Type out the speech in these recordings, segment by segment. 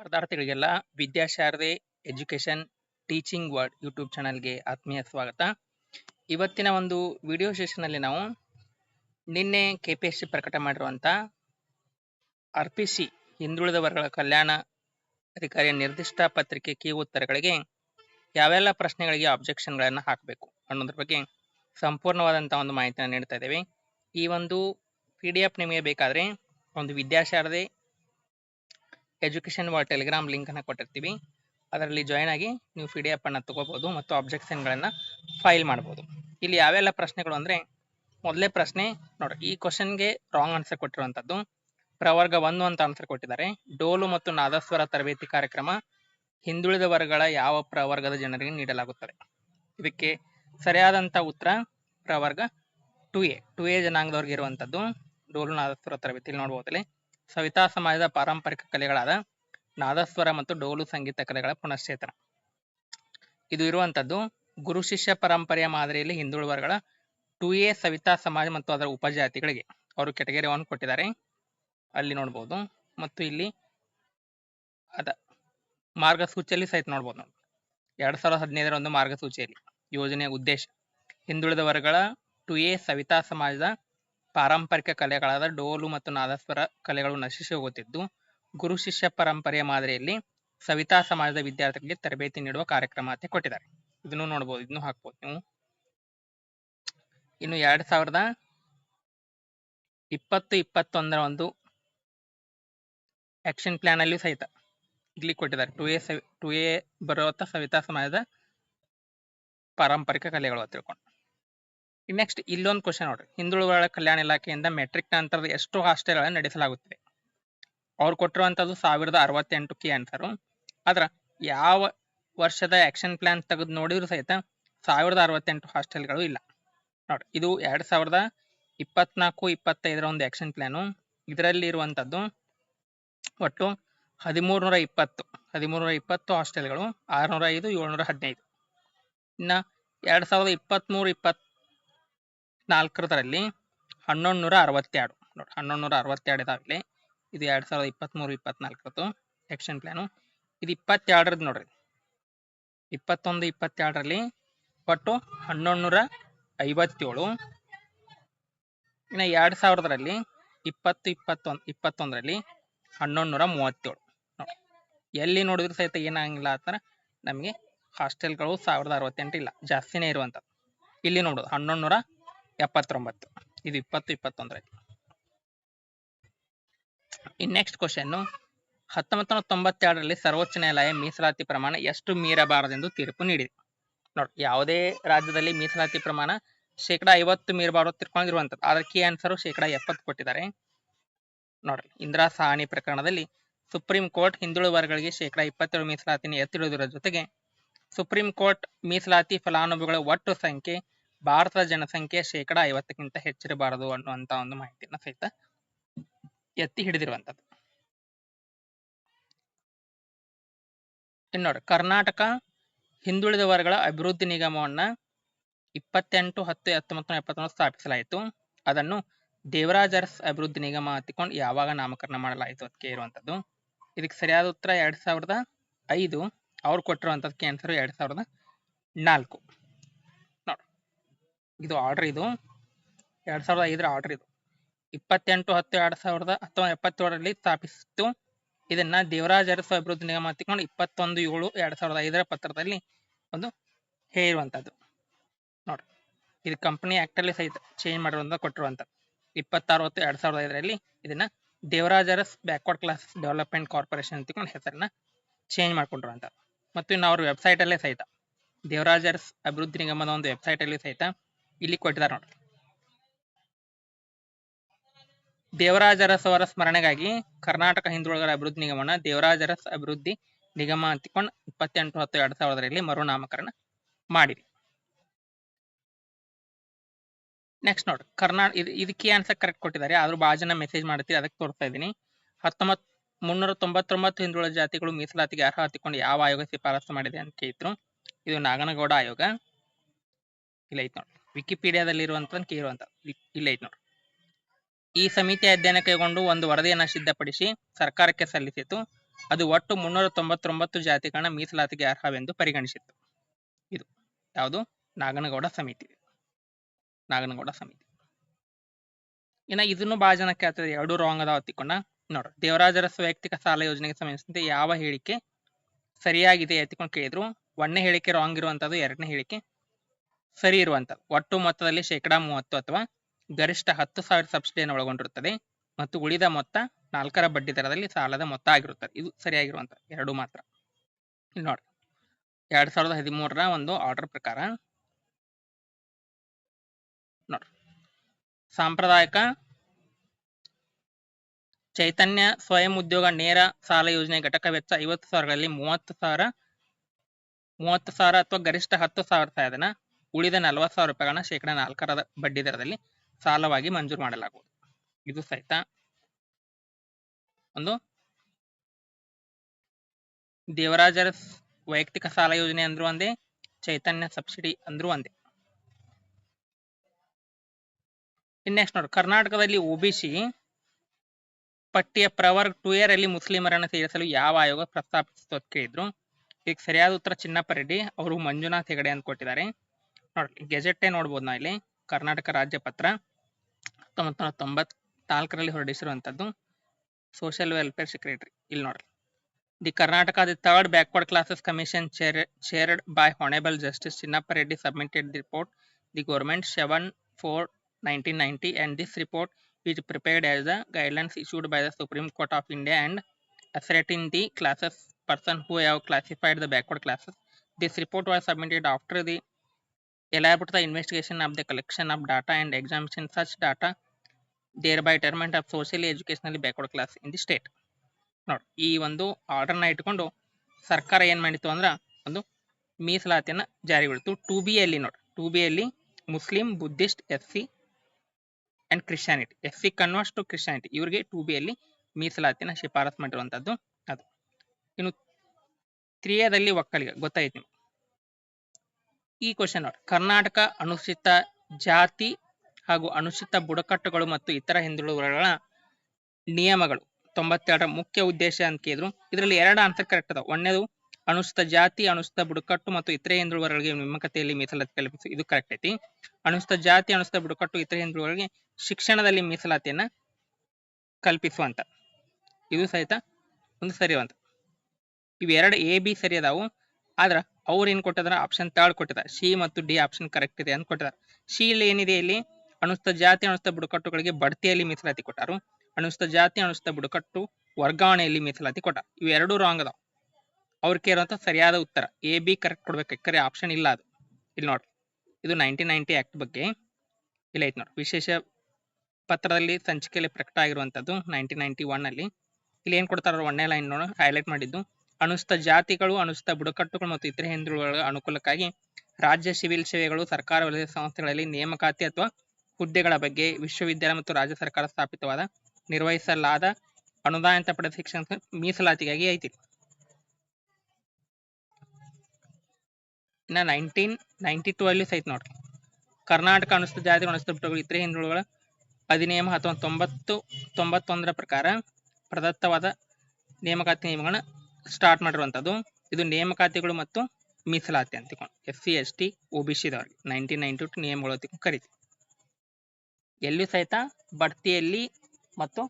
ಸ್ಪರ್ಧಾರ್ಥಿಗಳಿಗೆಲ್ಲ Vidyasharade education teaching word YouTube ಚಾನಲ್ಗೆ ಆತ್ಮೀಯ ಸ್ವಾಗತ. ಇವತ್ತಿನ ಒಂದು ವಿಡಿಯೋ ಸೆಷನಲ್ಲಿ ನಾವು ನಿನ್ನೆ ಕೆ ಪಿ ಎಸ್ ಸಿ ಪ್ರಕಟ ಮಾಡಿರುವಂಥ ಆರ್ ಪಿ ಸಿ ಹಿಂದುಳಿದ ವರ್ಗಗಳ ಕಲ್ಯಾಣ ಅಧಿಕಾರಿಯ ನಿರ್ದಿಷ್ಟ ಪತ್ರಿಕೆ ಕೀ ಉತ್ತರಗಳಿಗೆ ಯಾವೆಲ್ಲ ಪ್ರಶ್ನೆಗಳಿಗೆ ಅಬ್ಜೆಕ್ಷನ್ಗಳನ್ನು ಹಾಕಬೇಕು ಅನ್ನೋದ್ರ ಬಗ್ಗೆ ಸಂಪೂರ್ಣವಾದಂಥ ಒಂದು ಮಾಹಿತಿಯನ್ನು ನೀಡ್ತಾ ಇದ್ದೇವೆ. ಈ ಒಂದು ಪಿ ಡಿ ಎಫ್ ನಿಮಗೆ ಬೇಕಾದರೆ ಒಂದು ವಿದ್ಯಾಶಾರದೆ ಎಜುಕೇಷನ್ ವಾರ್ ಟೆಲಿಗ್ರಾಮ್ ಲಿಂಕನ್ನು ಕೊಟ್ಟಿರ್ತೀವಿ. ಅದರಲ್ಲಿ ಜಾಯ್ನ್ ಆಗಿ ನೀವು ಪಿ ಡಿ ಎಫ್ ಅನ್ನು ತಗೋಬಹುದು ಮತ್ತು ಅಬ್ಜೆಕ್ಷನ್ಗಳನ್ನು ಫೈಲ್ ಮಾಡ್ಬೋದು. ಇಲ್ಲಿ ಯಾವೆಲ್ಲ ಪ್ರಶ್ನೆಗಳು ಅಂದರೆ, ಮೊದಲೇ ಪ್ರಶ್ನೆ, ನೋಡಿ, ಈ ಕ್ವಶನ್ಗೆ ರಾಂಗ್ ಆನ್ಸರ್ ಕೊಟ್ಟಿರುವಂಥದ್ದು ಪ್ರವರ್ಗ ಒಂದು ಅಂತ ಆನ್ಸರ್ ಕೊಟ್ಟಿದ್ದಾರೆ. ಡೋಲು ಮತ್ತು ನಾದಸ್ವರ ತರಬೇತಿ ಕಾರ್ಯಕ್ರಮ ಹಿಂದುಳಿದ ವರ್ಗಗಳ ಯಾವ ಪ್ರವರ್ಗದ ಜನರಿಗೆ ನೀಡಲಾಗುತ್ತದೆ. ಇದಕ್ಕೆ ಸರಿಯಾದಂಥ ಉತ್ತರ ಪ್ರವರ್ಗ ಟು ಎ ಟು ಎ ಜನಾಂಗದವ್ರಿಗೆ ಇರುವಂಥದ್ದು ಡೋಲು, ನಾದಸ್ವರ ತರಬೇತಿ ನೋಡ್ಬೋದಲ್ಲಿ. ಸವಿತಾ ಸಮಾಜದ ಪಾರಂಪರಿಕ ಕಲೆಗಳಾದ ನಾದಸ್ವರ ಮತ್ತು ಡೋಲು ಸಂಗೀತ ಕಲೆಗಳ ಪುನಶ್ಚೇತನ. ಇದು ಇರುವಂತದ್ದು ಗುರು ಶಿಷ್ಯ ಪರಂಪರೆಯ ಮಾದರಿಯಲ್ಲಿ ಹಿಂದುಳಿದ ವರ್ಗಗಳ ಟು ಎ ಸವಿತಾ ಸಮಾಜ ಮತ್ತು ಅದರ ಉಪಜಾತಿಗಳಿಗೆ. ಅವರು ಕೆಟಗರಿ ಒನ್ ಕೊಟ್ಟಿದ್ದಾರೆ. ಅಲ್ಲಿ ನೋಡ್ಬೋದು. ಮತ್ತು ಇಲ್ಲಿ ಅದ ಮಾರ್ಗಸೂಚಿಯಲ್ಲಿ ಸಹಿತ ನೋಡ್ಬೋದು. ನೋಡಿ ಎರಡ್ ಸಾವಿರದ ಹದಿನೈದರ ಒಂದು ಮಾರ್ಗಸೂಚಿಯಲ್ಲಿ ಯೋಜನೆಯ ಉದ್ದೇಶ ಹಿಂದುಳಿದ ವರ್ಗಗಳ ಟು ಎ ಸವಿತಾ ಸಮಾಜದ ಪಾರಂಪರಿಕ ಕಲೆಗಳಾದ ಡೋಲು ಮತ್ತು ನಾದಸ್ವರ ಕಲೆಗಳು ನಶಿಸಿ ಹೋಗುತ್ತಿದ್ದು, ಗುರು ಶಿಷ್ಯ ಪರಂಪರೆಯ ಮಾದರಿಯಲ್ಲಿ ಸವಿತಾ ಸಮಾಜದ ವಿದ್ಯಾರ್ಥಿಗಳಿಗೆ ತರಬೇತಿ ನೀಡುವ ಕಾರ್ಯಕ್ರಮ ಅಂತ ಕೊಟ್ಟಿದ್ದಾರೆ. ಇದನ್ನು ನೋಡ್ಬೋದು, ಇದನ್ನು ಹಾಕ್ಬೋದು ನೀವು. ಇನ್ನು ಎರಡ್ ಸಾವಿರದ ಇಪ್ಪತ್ತು, ಇಪ್ಪತ್ತೊಂದರ ಒಂದು ಆಕ್ಷನ್ ಪ್ಲಾನ್ ಅಲ್ಲಿ ಸಹಿತ ಇಲ್ಲಿ ಕೊಟ್ಟಿದ್ದಾರೆ. ಟು ಎ ಸವಿ ಟು ಎ ಬರುವಂತ ಸವಿತಾ ಸಮಾಜದ ಪಾರಂಪರಿಕ ಕಲೆಗಳು ತಿಳ್ಕೊಂಡು. ನೆಕ್ಸ್ಟ್ ಇಲ್ಲೊಂದು ಕ್ವಶನ್ ನೋಡ್ರಿ. ಹಿಂದುಳಿದ ಕಲ್ಯಾಣ ಇಲಾಖೆಯಿಂದ ಮೆಟ್ರಿಕ್ ನಂತರದ ಎಷ್ಟು ಹಾಸ್ಟೆಲ್ಗಳನ್ನು ನಡೆಸಲಾಗುತ್ತದೆ. ಅವ್ರು ಕೊಟ್ಟಿರುವಂತದ್ದು ಸಾವಿರದ ಅರವತ್ತೆಂಟು ಕೆ ಆನ್ಸರು ಆದ್ರೆ ಯಾವ ವರ್ಷದ ಆಕ್ಷನ್ ಪ್ಲಾನ್ ತೆಗೆದು ನೋಡಿದ್ರು ಸಹಿತ ಸಾವಿರದ ಅರವತ್ತೆಂಟು ಹಾಸ್ಟೆಲ್ಗಳು ಇಲ್ಲ. ನೋಡಿ ಇದು ಎರಡು ಸಾವಿರದ ಇಪ್ಪತ್ನಾಲ್ಕು, ಇಪ್ಪತ್ತೈದರ ಒಂದು ಆಕ್ಷನ್ ಪ್ಲಾನು ಇದರಲ್ಲಿ ಇರುವಂಥದ್ದು ಒಟ್ಟು ಹದಿಮೂರ್ನೂರ ಇಪ್ಪತ್ತು ಹದಿಮೂರ್ನೂರ ಇಪ್ಪತ್ತು ಹಾಸ್ಟೆಲ್ಗಳು ಆರುನೂರ ಐದು, ಏಳ್ನೂರ ಹದಿನೈದು. ಇನ್ನ ಎರಡ್ ಸಾವಿರದ ಇಪ್ಪತ್ತ್ಮೂರು ಇಪ್ಪತ್ ನಾಲ್ಕರದಲ್ಲಿ ಹನ್ನೊಂದು ನೂರ ಅರವತ್ತೆರಡು ನೋಡಿ ಹನ್ನೊಂದು ನೂರ ಅರವತ್ತೆರಡು ಇದಾಗಲಿ ಇದು ಎರಡು ಸಾವಿರದ ಇಪ್ಪತ್ತ್ಮೂರು ಇಪ್ಪತ್ನಾಲ್ಕರದ್ದು ಆಕ್ಷನ್ ಪ್ಲ್ಯಾನು ಇದು ಇಪ್ಪತ್ತೆರಡರದ್ದು ನೋಡ್ರಿ. ಇಪ್ಪತ್ತೊಂದು, ಇಪ್ಪತ್ತೆರಡರಲ್ಲಿ ಒಟ್ಟು ಹನ್ನೊಂದು ನೂರ ಐವತ್ತೇಳು ಇನ್ನು ಎರಡು ಸಾವಿರದರಲ್ಲಿ ಇಪ್ಪತ್ತು, ಇಪ್ಪತ್ತೊಂದು, ಇಪ್ಪತ್ತೊಂದರಲ್ಲಿ ಹನ್ನೊಂದು ನೂರ ಮೂವತ್ತೇಳು ನೋಡಿ, ಎಲ್ಲಿ ನೋಡಿದ್ರು ಸಹಿತ ಏನಾಗಿಲ್ಲ ಅಂತಂದ್ರೆ ನಮಗೆ ಹಾಸ್ಟೆಲ್ಗಳು ಸಾವಿರದ ಅರವತ್ತೆಂಟು ಇಲ್ಲ. ಜಾಸ್ತಿನೇ ಇರುವಂಥದ್ದು. ಇಲ್ಲಿ ನೋಡೋದು ಹನ್ನೊಂದು ನೂರ ಎಪ್ಪತ್ತೊಂಬತ್ತು. ಇದು ಇಪ್ಪತ್ತು ಇಪ್ಪತ್ತೊಂದರಲ್ಲಿ ಇನ್ ನೆಕ್ಸ್ಟ್ ಕ್ವಶನ್ನು ಹತ್ತೊಂಬತ್ತು ನೂರ ತೊಂಬತ್ತೆರಡರಲ್ಲಿ ಸರ್ವೋಚ್ಚ ನ್ಯಾಯಾಲಯ ಮೀಸಲಾತಿ ಪ್ರಮಾಣ ಎಷ್ಟು ಮೀರಬಾರದೆಂದು ತೀರ್ಪು ನೀಡಿದೆ. ನೋಡಿ, ಯಾವುದೇ ರಾಜ್ಯದಲ್ಲಿ ಮೀಸಲಾತಿ ಪ್ರಮಾಣ ಶೇಕಡಾ ಐವತ್ತು ಮೀರಬಾರದು ತಿರ್ಕೊಂಡಿರುವಂಥದ್ದು ಅದರ ಕಿ ಆನ್ಸರು ಶೇಕಡಾ ಎಪ್ಪತ್ತು ಕೊಟ್ಟಿದ್ದಾರೆ. ನೋಡ್ರಿ ಇಂದಿರಾ ಸಹಾನಿ ಪ್ರಕರಣದಲ್ಲಿ ಸುಪ್ರೀಂ ಕೋರ್ಟ್ ಹಿಂದುಳಿದ ವರ್ಗಗಳಿಗೆ ಶೇಕಡಾ ಇಪ್ಪತ್ತೇಳು ಮೀಸಲಾತಿನ ಎತ್ತಿಡುವುದರ ಜೊತೆಗೆ ಸುಪ್ರೀಂ ಕೋರ್ಟ್ ಮೀಸಲಾತಿ ಫಲಾನುಭವಿಗಳ ಒಟ್ಟು ಸಂಖ್ಯೆ ಭಾರತದ ಜನಸಂಖ್ಯೆ ಶೇಕಡ ಐವತ್ತಕ್ಕಿಂತ ಹೆಚ್ಚಿರಬಾರದು ಅನ್ನುವಂತ ಒಂದು ಮಾಹಿತಿಯನ್ನ ಸಹಿತ ಎತ್ತಿ ಹಿಡಿದಿರುವಂತದ್ದು. ಇನ್ನೋಡಿ ನೋಡಿ, ಕರ್ನಾಟಕ ಹಿಂದುಳಿದ ವರ್ಗಗಳ ಅಭಿವೃದ್ಧಿ ನಿಗಮವನ್ನ ಇಪ್ಪತ್ತೆಂಟು, ಹತ್ತು, ಹತ್ತೊಂಬತ್ತು ಎಪ್ಪತ್ತೊಂದು ಸ್ಥಾಪಿಸಲಾಯಿತು. ಅದನ್ನು ದೇವರಾಜರ್ಸ್ ಅಭಿವೃದ್ಧಿ ನಿಗಮ ಹತ್ತಿಕೊಂಡು ಯಾವಾಗ ನಾಮಕರಣ ಮಾಡಲಾಯಿತು ಅದಕ್ಕೆ ಇರುವಂತದ್ದು ಇದಕ್ಕೆ ಸರಿಯಾದ ಉತ್ತರ ಎರಡ್ ಸಾವಿರದ ಐದು. ಅವ್ರು ಕೊಟ್ಟಿರುವಂತದಕ್ಕೆ ಆನ್ಸರ್ ಎರಡ್ ಸಾವಿರದ ನಾಲ್ಕು. ಇದು ಆರ್ಡರ್ ಇದು. ಎರಡ್ ಸಾವಿರದ ಐದರ ಆರ್ಡರ್ ಇದು. ಇಪ್ಪತ್ತೆಂಟು, ಹತ್ತು, ಎರಡ್ ಸಾವಿರದ ಅಥವಾ ಎಪ್ಪತ್ತೇಳರಲ್ಲಿ ಸ್ಥಾಪಿಸಿತ್ತು. ಇದನ್ನ ದೇವರಾಜ ಅರಸು ಅಭಿವೃದ್ಧಿ ನಿಗಮ ಹತ್ತಿಕೊಂಡು ಇಪ್ಪತ್ತೊಂದು, ಏಳು, ಎರಡ್ ಸಾವಿರದ ಐದರ ಪತ್ರದಲ್ಲಿ ಒಂದು ಹೇಳಿರುವಂತದ್ದು ನೋಡ್ರಿ. ಇದು ಕಂಪನಿ ಆಕ್ಟ್ ಅಲ್ಲಿ ಸಹಿತ ಚೇಂಜ್ ಮಾಡಿರುವಂತ ಇಪ್ಪತ್ತಾರು ಹತ್ತು ಎರಡ್ ಸಾವಿರದ ಐದರಲ್ಲಿ ಇದನ್ನ Devaraja Aras backward class development corporation ಅಂತಿಕೊಂಡು ಹೆಸರನ್ನ ಚೇಂಜ್ ಮಾಡ್ಕೊಂಡಿರುವಂತ. ಮತ್ತು ಇನ್ನು ಅವ್ರ ವೆಬ್ಸೈಟ್ ಅಲ್ಲೇ ಸಹಿತ ದೇವರಾಜ ಅರಸ್ ಅಭಿವೃದ್ಧಿ ನಿಗಮದ ಒಂದು ವೆಬ್ಸೈಟ್ ಅಲ್ಲಿ ಸಹಿತ ಇಲ್ಲಿ ಕೊಟ್ಟಿದ್ದಾರೆ ನೋಡಿ ಅರಸ್ ಅವರ ಸ್ಮರಣೆಗಾಗಿ ಕರ್ನಾಟಕ ಹಿಂದುಳಿದರ ಅಭಿವೃದ್ಧಿ ನಿಗಮನ ದೇವರಾಜ ಅರಸ್ ಅಭಿವೃದ್ಧಿ ನಿಗಮ ಅಂತಿಕೊಂಡು ಇಪ್ಪತ್ತೆಂಟು ಹತ್ತು ಎರಡ್ ಸಾವಿರದಲ್ಲಿ ಮರುನಾಮಕರಣ ಮಾಡಿರಿ. ನೆಕ್ಸ್ಟ್ ನೋಡಿ ಕರ್ನಾಟಕ ಇದಕ್ಕೆ ಆನ್ಸರ್ ಕರೆಕ್ಟ್ ಕೊಟ್ಟಿದ್ದಾರೆ. ಆದ್ರೂ ಭಾಳ ಜನ ಮೆಸೇಜ್ ಮಾಡ್ತೀವಿ ಅದಕ್ಕೆ ತೋರಿಸ್ತಾ ಇದ್ದೀನಿ. ಹತ್ತೊಂಬತ್, ಮುನ್ನೂರ ತೊಂಬತ್ತೊಂಬತ್ತು ಹಿಂದುಳಿದ ಜಾತಿಗಳು ಮೀಸಲಾತಿಗೆ ಅರ್ಹ ಹತ್ತಿಕೊಂಡು ಯಾವ ಆಯೋಗ ಶಿಫಾರಸು ಮಾಡಿದೆ ಅಂತ ಕೇಳಿದ್ರು. ಇದು ನಾಗನಗೌಡ ಆಯೋಗ. ಇಲ್ಲ ಐತೆ ನೋಡಿ ವಿಕಿಪೀಡಿಯಾದಲ್ಲಿ ಇರುವಂತ ಕೇಳುವಂತ ಇಲ್ಲ ಐತೆ ನೋಡಿ ಈ ಸಮಿತಿ ಅಧ್ಯಯನ ಕೈಗೊಂಡು ಒಂದು ವರದಿಯನ್ನು ಸಿದ್ಧಪಡಿಸಿ ಸರ್ಕಾರಕ್ಕೆ ಸಲ್ಲಿಸಿತು ಅದು ಒಟ್ಟು ಮುನ್ನೂರ ತೊಂಬತ್ತೊಂಬತ್ತು ಜಾತಿಗಳನ್ನ ಮೀಸಲಾತಿಗೆ ಅರ್ಹವೆಂದು ಪರಿಗಣಿಸಿತ್ತು. ಇದು ಯಾವುದು? ನಾಗನಗೌಡ ಸಮಿತಿ. ನಾಗನಗೌಡ ಸಮಿತಿ. ಇನ್ನು ಇದನ್ನು ಬಹಳ ಜನ ಕೇಳ್ತದೆ ಎರಡು ರಾಂಗ್ ಅದಾವ ನೋಡಿ ನೋಡ್ರಿ, ದೇವರಾಜರ ವೈಯಕ್ತಿಕ ಸಾಲ ಯೋಜನೆಗೆ ಸಂಬಂಧಿಸಿದಂತೆ ಯಾವ ಹೇಳಿಕೆ ಸರಿಯಾಗಿದೆ ಎತ್ತಿಕೊಂಡು ಕೇಳಿದ್ರು. ಒಂದನೇ ಹೇಳಿಕೆ ರಾಂಗ್ ಇರುವಂತದ್ದು ಎರಡನೇ ಹೇಳಿಕೆ. ಸರಿ ಇರುವಂತ, ಒಟ್ಟು ಮೊತ್ತದಲ್ಲಿ ಶೇಕಡಾ ಮೂವತ್ತು ಅಥವಾ ಗರಿಷ್ಠ ಹತ್ತು ಸಾವಿರ ಸಬ್ಸಿಡಿಯನ್ನು ಒಳಗೊಂಡಿರುತ್ತದೆ ಮತ್ತು ಉಳಿದ ಮೊತ್ತ ನಾಲ್ಕರ ಬಡ್ಡಿ ದರದಲ್ಲಿ ಸಾಲದ ಮೊತ್ತ ಆಗಿರುತ್ತದೆ. ಇದು ಸರಿಯಾಗಿರುವಂತ ಎರಡು ಮಾತ್ರ. ನೋಡಿ, ಎರಡ್ ಸಾವಿರದ ಹದಿಮೂರರ ಒಂದು ಆರ್ಡರ್ ಪ್ರಕಾರ ನೋಡ್ರಿ ಸಾಂಪ್ರದಾಯಿಕ ಚೈತನ್ಯ ಸ್ವಯಂ ಉದ್ಯೋಗ ನೇರ ಸಾಲ ಯೋಜನೆ ಘಟಕ ವೆಚ್ಚ ಐವತ್ತು ಸಾವಿರಗಳಲ್ಲಿ ಮೂವತ್ತು ಸಾವಿರ ಮೂವತ್ತು ಸಾವಿರ ಅಥವಾ ಗರಿಷ್ಠ ಹತ್ತು ಸಾವಿರ ಸಾಧನ ಉಳಿದ ನಲವತ್ತು ಸಾವಿರ ರೂಪಾಯಿಗಳನ್ನ ಶೇಕಡಾ ನಾಲ್ಕರ ಬಡ್ಡಿ ದರದಲ್ಲಿ ಸಾಲವಾಗಿ ಮಂಜೂರು ಮಾಡಲಾಗುವುದು. ಇದು ಸಹಿತ ಒಂದು ದೇವರಾಜರ ವೈಯಕ್ತಿಕ ಸಾಲ ಯೋಜನೆ ಅಂದ್ರೂ ಒಂದೇ, ಚೈತನ್ಯ ಸಬ್ಸಿಡಿ ಅಂದ್ರೂ ಒಂದೇ. ನೆಕ್ಸ್ಟ್ ನೋಡಿ, ಕರ್ನಾಟಕದಲ್ಲಿ ಒಬಿಸಿ ಪಟ್ಟಿಯ ಪ್ರವರ್ಗ ಟು ಇಯರ್ ಅಲ್ಲಿ ಮುಸ್ಲಿಮರನ್ನು ಸೇರಿಸಲು ಯಾವ ಆಯೋಗ ಪ್ರಸ್ತಾಪಿಸಿತು ಅಂತ ಕೇಳಿದ್ರು. ಈಗ ಸರಿಯಾದ ಉತ್ತರ ಚಿನ್ನಪ್ಪ ರೆಡ್ಡಿ ಅವರು ಮಂಜುನಾಥ್ ಹೆಗಡೆ ಅಂತ ಕೊಟ್ಟಿದ್ದಾರೆ ನೋಡಿ ಗೆಜೆಟ್ಟೆ ನೋಡ್ಬೋದು ನಾವು ಇಲ್ಲಿ ಕರ್ನಾಟಕ ರಾಜ್ಯ ಪತ್ರ ಹತ್ತೊಂಬತ್ತು ನೂರ ತೊಂಬತ್ನಾಲ್ಕರಲ್ಲಿ ಹೊರಡಿಸಿರುವಂತದ್ದು ಸೋಷಿಯಲ್ ವೆಲ್ಫೇರ್ ಸೆಕ್ರೆಟರಿ ಇಲ್ಲಿ ನೋಡ್ರಿ the Karnataka the third backward classes commission chaired by honourable justice Chinnappa Reddy submitted the report the government seven four nineteen ninety and this report is prepared as the guidelines issued by the Supreme Court of India and asserting the classes person who have classified the backward classes. This report was submitted after the elaborate the investigation of the collection of data and examination such data, thereby determinant of socially educationally backward class in the state. ನೋಡಿ, ಈ ಒಂದು ಆರ್ಡರ್ನ ಇಟ್ಕೊಂಡು ಸರ್ಕಾರ ಏನ್ ಮಾಡಿತ್ತು ಅಂದ್ರ ಒಂದು ಮೀಸಲಾತಿಯನ್ನ ಜಾರಿಗೊಳಿತು ಟು ಬಿ ಅಲ್ಲಿ ನೋಡಿ ಟು ಬಿ ಅಲ್ಲಿ Muslim Buddhist S C and Christianity S C converts to Christianity ಇವರಿಗೆ ಟು ಬಿ ಅಲ್ಲಿ ಮೀಸಲಾತಿನ ಶಿಫಾರಸ್ ಮಾಡಿರುವಂತದ್ದು ಅದು. ಇನ್ನು ತ್ರಿಯದಲ್ಲಿ ಒಕ್ಕಲಿಗ, ಗೊತ್ತಾಯ್ತು ನಿಮ್ಗೆ? ಈ ಕ್ವಶನ್ ನೋಡಿ. ಕರ್ನಾಟಕ ಅನುಸೂಚಿತ ಜಾತಿ ಹಾಗೂ ಅನುಸೂಚಿತ ಬುಡಕಟ್ಟುಗಳು ಮತ್ತು ಇತರ ಹಿಂದುಳಿದವರುಗಳ ನಿಯಮಗಳು. ತೊಂಬತ್ತೆರಡರ ಮುಖ್ಯ ಉದ್ದೇಶ ಅಂತ ಕೇಳಿದ್ರು. ಇದರಲ್ಲಿ ಎರಡು ಆನ್ಸರ್ ಕರೆಕ್ಟ್ ಅದಾವ. ಒಂದನೇದು, ಅನುಸೂಚಿತ ಜಾತಿ, ಅನುಸೂಚಿತ ಬುಡಕಟ್ಟು ಮತ್ತು ಇತರೆ ಹಿಂದುಳಿದವರುಗಳಿಗೆ ನೇಮಕತೆಯಲ್ಲಿ ಮೀಸಲಾತಿ ಕಲ್ಪಿಸು. ಇದು ಕರೆಕ್ಟ್ ಐತಿ. ಅನುಸೂಚಿತ ಜಾತಿ, ಅನುಸೂಚಿತ ಬುಡಕಟ್ಟು, ಇತರೆ ಹಿಂದುಳಿದವರಿಗೆ ಶಿಕ್ಷಣದಲ್ಲಿ ಮೀಸಲಾತಿಯನ್ನ ಕಲ್ಪಿಸುವಂತ. ಇದು ಸಹಿತ ಒಂದು ಸರಿವಂತ ಇವೆರಡು ಎ ಬಿ ಸರಿ ಅದಾವು. ಆದ್ರ ಅವ್ರು ಏನ್ ಕೊಟ್ಟಿದ್ರೆ? ಆಪ್ಷನ್ ತರ್ಡ್ ಕೊಟ್ಟಿದ್ದಾರೆ ಸಿ ಮತ್ತು ಡಿ ಆಪ್ಷನ್ ಕರೆಕ್ಟ್ ಇದೆ ಅಂತ ಕೊಟ್ಟಿದ್ದಾರೆ ಸಿ ಇಲ್ಲಿ ಏನಿದೆ ಇಲ್ಲಿ? ಅಣುಸ್ತ ಜಾತಿ, ಅನುಸ್ತ ಬುಡಕಟ್ಟುಗಳಿಗೆ ಬಡ್ತಿಯಲ್ಲಿ ಮೀಸಲಾತಿ ಕೊಟ್ಟಾರು. ಅನುಸ್ತ ಜಾತಿ ಅಣುಸ್ತ ಬುಡಕಟ್ಟು ವರ್ಗಾವಣೆಯಲ್ಲಿ ಮೀಸಲಾತಿ ಕೊಟ್ಟ ಇವೆರಡು ರಾಂಗ್ ಅದಾವ. ಅವ್ರ ಕೇಳುವಂತ ಸರಿಯಾದ ಉತ್ತರ. ಎ ಬಿ ಕರೆಕ್ಟ್ ಕೊಡ್ಬೇಕು. ಕರೆ ಆಪ್ಷನ್ ಇಲ್ಲ ಅದು. ಇಲ್ಲಿ ನೋಡ್ರಿ ಇದು ನೈನ್ಟೀನ್ ನೈನ್ಟಿ ಆಕ್ಟ್ ಬಗ್ಗೆ. ಇಲ್ಲ ಐತೆ ನೋಡಿ. ವಿಶೇಷ ಪತ್ರದಲ್ಲಿ ಸಂಚಿಕೆಯಲ್ಲಿ ಪ್ರಕಟ ಆಗಿರುವಂತದ್ದು ನೈನ್ಟೀನ್ ನೈನ್ಟಿ ಒನ್ ಅಲ್ಲಿ. ಇಲ್ಲಿ ಏನ್ ಕೊಡ್ತಾರ ಒಂದನೇ ಲೈನ್ ನೋಡಿ. ಹೈಲೈಟ್ ಮಾಡಿದ್ದು. ಅನುಸೂಚಿತ ಜಾತಿಗಳು, ಅನುಸ್ತ ಬುಡಕಟ್ಟುಗಳು ಮತ್ತು ಇತರೆ ಹಿಂದುಳಿದ ಅನುಕೂಲಕ್ಕಾಗಿ ರಾಜ್ಯ ಸಿವಿಲ್ ಸೇವೆಗಳು, ಸರ್ಕಾರ ವಲಯದ ಸಂಸ್ಥೆಗಳಲ್ಲಿ ನೇಮಕಾತಿ ಅಥವಾ ಹುದ್ದೆಗಳ ಬಗ್ಗೆ ವಿಶ್ವವಿದ್ಯಾಲಯ ಮತ್ತು ರಾಜ್ಯ ಸರ್ಕಾರ ಸ್ಥಾಪಿತವಾದ, ನಿರ್ವಹಿಸಲಾದ ಅನುದಾನಿತ ಪಡೆದ ಶಿಕ್ಷಣ ಮೀಸಲಾತಿಗಾಗಿ ಐತಿ. ಇನ್ನ ನೈನ್ಟೀನ್ ನೈನ್ಟಿ ಟೂ ಅಲ್ಲಿ ಸಹಿತ ನೋಡ್ರಿ. ಕರ್ನಾಟಕ ಅನುಸ್ತ ಜಾತಿ ಅನುಸ್ತ ಬಿಟ್ಟುಗಳು ಇತರೆ ಹಿಂದುಳಿಗಳ ಅಧಿನಿಯಮ ಅಥವಾ ತೊಂಬತ್ತು ತೊಂಬತ್ತೊಂದರ ಪ್ರಕಾರ ಪ್ರದತ್ತವಾದ ನೇಮಕಾತಿ ನಿಯಮಗಳನ್ನ ಸ್ಟಾರ್ಟ್ ಮಾಡಿರುವಂತದ್ದು, ಇದು ನೇಮಕಾತಿಗಳು ಮತ್ತು ಮೀಸಲಾತಿ ಅಂತ S C S T O B ಸಿದವ್ರಿಗೆ ninety two ನಿಯಮಗಳು ಅಂತ ಕರಿತೀವಿ. ಸಹಿತ ಬಡ್ತಿಯಲ್ಲಿ ಮತ್ತು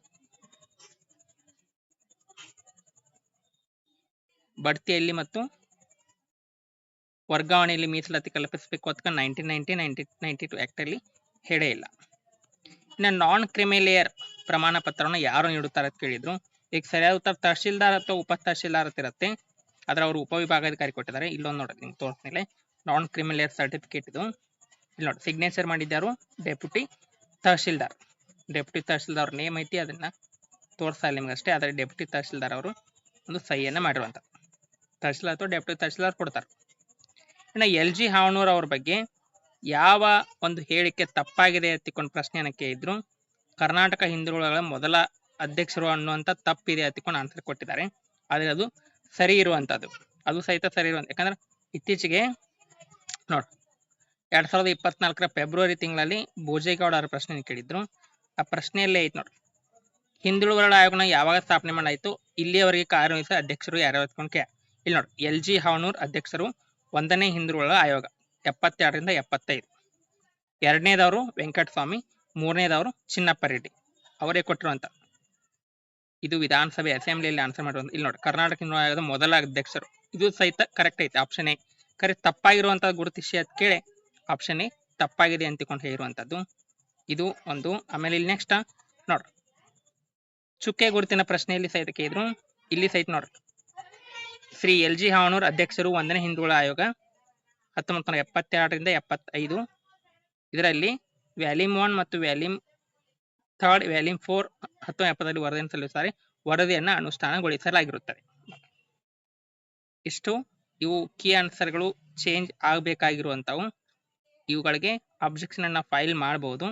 ಬಡ್ತಿಯಲ್ಲಿ ಮತ್ತು ವರ್ಗಾವಣೆಯಲ್ಲಿ ಮೀಸಲಾತಿ ಕಲ್ಪಿಸಬೇಕು ಅಂತ nineteen ninety ninety ninety two act ಅಲ್ಲಿ ಹೇಳೇ ಇಲ್ಲ. ಇನ್ನು ನಾನ್ ಕ್ರಿಮಿಲೇಯರ್ ಪ್ರಮಾಣ ಪತ್ರವನ್ನು ಯಾರು ನೀಡುತ್ತಾರೆ ಅಂತ ಕೇಳಿದ್ರು ಈಗ ಸರಿಯಾದ ಉತ್ತರ ತಹಶೀಲ್ದಾರ್ ಅಥವಾ ಉಪ ತಹಶೀಲ್ದಾರ್ ಅಂತ ಇರುತ್ತೆ. ಆದ್ರೆ ಅವರು ಉಪವಿಭಾಗಾಧಿಕಾರಿ ಕೊಟ್ಟಿದ್ದಾರೆ. ಇಲ್ಲೊಂದು ನೋಡಿ ನಿಮ್ಗೆ ತೋರಿಸ್ಮೇಲೆ ನಾನ್ ಕ್ರಿಮಿಲೇಯರ್ ಸರ್ಟಿಫಿಕೇಟ್ ಇದು. ಇಲ್ಲಿ ನೋಡಿ signature ಮಾಡಿದ್ದಾರು deputy tahsildar. Deputy tahsildar name ಐತಿ, ಅದನ್ನ ತೋರಿಸ್ತಾ ಇಲ್ಲ ನಿಮ್ಗೆ ಅಷ್ಟೇ ಆದರೆ ಡೆಪ್ಯೂಟಿ ತಹಶೀಲ್ದಾರ್ ಅವರು ಒಂದು ಸಹಿಯನ್ನ ಮಾಡಿರುವಂತ. ತಹಶೀಲ್ದಾರ್ ಅಥವಾ ಡೆಪ್ಯೂಟಿ ತಹಶೀಲ್ದಾರ್ ಕೊಡ್ತಾರೆ. ಇನ್ನು ಎಲ್ ಜಿ ಹಾವನೂರ್ ಅವ್ರ ಬಗ್ಗೆ ಯಾವ ಒಂದು ಹೇಳಿಕೆ ತಪ್ಪಾಗಿದೆ ಎತ್ತಿಕೊಂಡು ಪ್ರಶ್ನೆಯನ್ನು ಕೇಳಿದ್ರು. ಕರ್ನಾಟಕ ಹಿಂದುಳಿಗಳ ಮೊದಲ ಅಧ್ಯಕ್ಷರು ಅನ್ನುವಂತ ತಪ್ಪಿದೆ ಎತ್ತಿಕೊಂಡು ಆನ್ಸರ್ ಕೊಟ್ಟಿದ್ದಾರೆ. ಆದ್ರೆ ಅದು ಸರಿ ಇರುವಂತದ್ದು ಅದು ಸಹಿತ ಸರಿ ಇರುವಂತ, ಯಾಕಂದ್ರೆ ಇತ್ತೀಚೆಗೆ ನೋಡ್, ಎರಡ್ ಸಾವಿರದ ಇಪ್ಪತ್ನಾಲ್ಕರ ಫೆಬ್ರವರಿ ತಿಂಗಳಲ್ಲಿ ಭೋಜೇಗೌಡ ಅವರ ಪ್ರಶ್ನೆ ಕೇಳಿದ್ರು. ಆ ಪ್ರಶ್ನೆಯಲ್ಲೇ ಐತಿ ನೋಡ್ರಿ ಹಿಂದುಳಿದ ಆಯೋಗನ ಯಾವಾಗ ಸ್ಥಾಪನೆ ಮಾಡಾಯಿತು, ಇಲ್ಲಿಯವರೆಗೆ ಕಾರ್ಯನಿರ್ವಹಿಸಿದ ಅಧ್ಯಕ್ಷರು ಅಂತ ಕೇಳ ಇಲ್ಲಿ ನೋಡಿ, ಎಲ್ ಜಿ ಹಾವನೂರ್ ಅಧ್ಯಕ್ಷರು ಒಂದನೇ ಹಿಂದುಳಿದ ಆಯೋಗ, ಎಪ್ಪತ್ತೆರಡರಿಂದ ಎಪ್ಪತ್ತೈದು. ಎರಡನೇದವರು ವೆಂಕಟಸ್ವಾಮಿ, ಮೂರನೇದವರು ಚಿನ್ನಪ್ಪ ರೆಡ್ಡಿ. ಅವರೇ ಕೊಟ್ಟಿರುವಂತ ಇದು ವಿಧಾನಸಭೆ ಅಸೆಂಬ್ಲಿಯಲ್ಲಿ ಆನ್ಸರ್ ಮಾಡುವ ಇಲ್ಲಿ ನೋಡಿ, ಕರ್ನಾಟಕ ಚುನಾವಣೆ ಮೊದಲ ಅಧ್ಯಕ್ಷರು. ಇದು ಸಹಿತ ಕರೆಕ್ಟ್ ಐತೆ ಆಪ್ಷನ್ ಎ. ಕರೆ ತಪ್ಪಾಗಿರುವಂತಹ ಗುರುತಿಸಿ ಅದ್ ಕೇಳಿ. ಆಪ್ಷನ್ ಎ, ತಪ್ಪಾಗಿದೆ ಅಂತಿಕೊಂಡು ಹೇಳಿರುವಂತದ್ದು. ಇದು ಒಂದು, ಆಮೇಲೆ ಇಲ್ಲಿ ನೆಕ್ಸ್ಟ್ ನೋಡ್ರಿ ಚುಕ್ಕೆ ಗುರುತಿನ ಪ್ರಶ್ನೆಯಲ್ಲಿ ಸಹಿತ ಕೇಳಿದ್ರು. ಇಲ್ಲಿ ಸಹಿತ ನೋಡ್ರಿ ಶ್ರೀ ಎಲ್ ಜಿ ಹಾವನೂರ್ ಅಧ್ಯಕ್ಷರು ಒಂದನೇ ಹಿಂದುಳ ಆಯೋಗ, ಹತ್ತೊಂಬತ್ತು ನೂರ ಎಪ್ಪತ್ತೆರಡರಿಂದ ಎಪ್ಪತ್ತೈದು. ಇದರಲ್ಲಿ ವ್ಯಾಲಿಮ್ ಒನ್ ಮತ್ತು ವ್ಯಾಲ್ಯೂಮ್ ಥರ್ಡ್ ವ್ಯಾಲ್ಯೂಮ್ ಫೋರ್ ಹತ್ತು ಎಪ್ಪತ್ತರಲ್ಲಿ ವರದಿಯನ್ನು ಸಲ್ಲಿಸುತ್ತಾರೆ ವರದಿಯನ್ನು ಅನುಷ್ಠಾನಗೊಳಿಸಲಾಗಿರುತ್ತದೆ. ಇಷ್ಟು. ಇವು ಕೀ ಆನ್ಸರ್ಗಳು ಚೇಂಜ್ ಆಗಬೇಕಾಗಿರುವಂಥವು. ಇವುಗಳಿಗೆ ಅಬ್ಜೆಕ್ಷನ್ ಅನ್ನ ಫೈಲ್ ಮಾಡಬಹುದು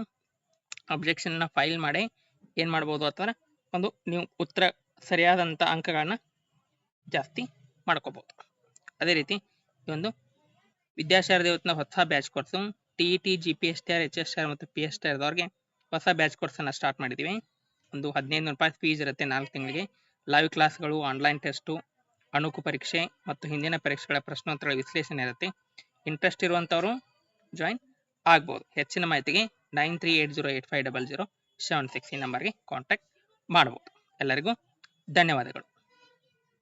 ಅಬ್ಜೆಕ್ಷನ್ ಅನ್ನ ಫೈಲ್ ಮಾಡಿ ಏನು ಮಾಡ್ಬೋದು ಅಥವಾ ಒಂದು ನೀವು ಉತ್ತರ ಸರಿಯಾದಂಥ ಅಂಕಗಳನ್ನ ಜಾಸ್ತಿ ಮಾಡ್ಕೋಬಹುದು ಅದೇ ರೀತಿ ಈ ಒಂದು ವಿದ್ಯಾಶಾರದಿ ಇವತ್ತಿನ ಹೊಸ batch course T E T G P S T R H S R ಮತ್ತು ಪಿ ಎಸ್ ಟಿ ಆರ್ದವ್ರಿಗೆ ಹೊಸ ಬ್ಯಾಚ್ ಕೋರ್ಸನ್ನು ಸ್ಟಾರ್ಟ್ ಮಾಡಿದ್ದೀವಿ ಒಂದು ಹದಿನೈದು ರೂಪಾಯಿ ಫೀಸ್ ಇರುತ್ತೆ ನಾಲ್ಕು ತಿಂಗಳಿಗೆ. ಲೈವ್ ಕ್ಲಾಸ್ಗಳು ಆನ್ಲೈನ್ ಟೆಸ್ಟು ಅಣುಕು ಪರೀಕ್ಷೆ ಮತ್ತು ಹಿಂದಿನ ಪರೀಕ್ಷೆಗಳ ಪ್ರಶ್ನೋತ್ತರ ವಿಶ್ಲೇಷಣೆ ಇರುತ್ತೆ. ಇಂಟ್ರೆಸ್ಟ್ ಇರುವಂತವರು ಜಾಯಿನ್ ಆಗ್ಬೋದು. ಹೆಚ್ಚಿನ ಮಾಹಿತಿಗೆ nine three eight zero eight five double zero seven six ಈ ನಂಬರ್ಗೆ ಕಾಂಟ್ಯಾಕ್ಟ್ ಮಾಡ್ಬೋದು. ಎಲ್ಲರಿಗೂ ಧನ್ಯವಾದಗಳು.